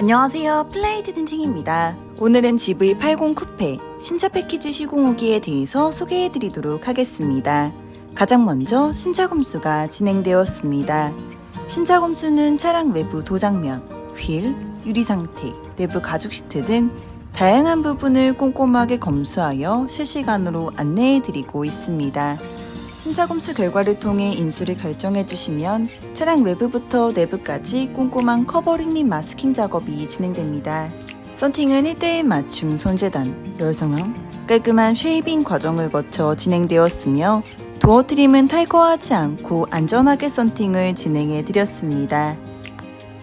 안녕하세요. 플레이트 틴팅입니다. 오늘은 GV80 쿠페 신차 패키지 시공 후기에 대해서 소개해 드리도록 하겠습니다. 가장 먼저 신차 검수가 진행되었습니다. 신차 검수는 차량 외부 도장면, 휠, 유리 상태, 내부 가죽 시트 등 다양한 부분을 꼼꼼하게 검수하여 실시간으로 안내해 드리고 있습니다. 신차 검수 결과를 통해 인수를 결정해 주시면 차량 외부부터 내부까지 꼼꼼한 커버링 및 마스킹 작업이 진행됩니다. 썬팅은 1대1 맞춤 손재단, 열성형, 깔끔한 쉐이빙 과정을 거쳐 진행되었으며 도어 트림은 탈거하지 않고 안전하게 썬팅을 진행해 드렸습니다.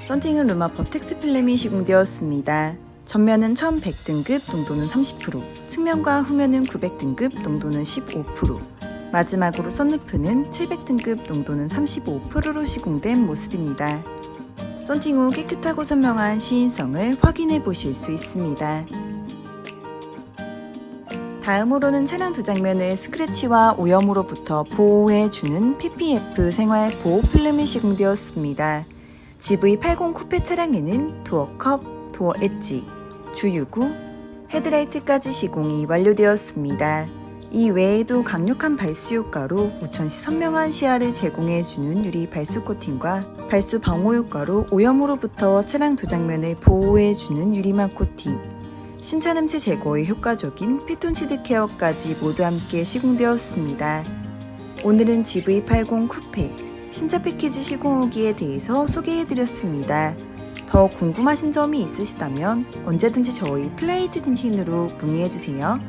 썬팅은 루마 버텍스 필름이 시공되었습니다. 전면은 1100등급 농도는 30%, 측면과 후면은 900등급 농도는 15%, 마지막으로 썬루프는 700등급 농도는 35%로 시공된 모습입니다. 썬팅 후 깨끗하고 선명한 시인성을 확인해 보실 수 있습니다. 다음으로는 차량 도장면을 스크래치와 오염으로부터 보호해 주는 PPF 생활 보호 필름이 시공되었습니다. GV80 쿠페 차량에는 도어 컵, 도어 엣지, 주유구, 헤드라이트까지 시공이 완료되었습니다. 이 외에도 강력한 발수 효과로 우천 시 선명한 시야를 제공해 주는 유리 발수 코팅과 발수 방호 효과로 오염으로부터 차량 도장면을 보호해 주는 유리막 코팅, 신차 냄새 제거에 효과적인 피톤치드 케어까지 모두 함께 시공되었습니다. 오늘은 GV80 쿠페 신차 패키지 시공 후기에 대해서 소개해 드렸습니다. 더 궁금하신 점이 있으시다면 언제든지 저희 플레이트 틴틴으로 문의해 주세요.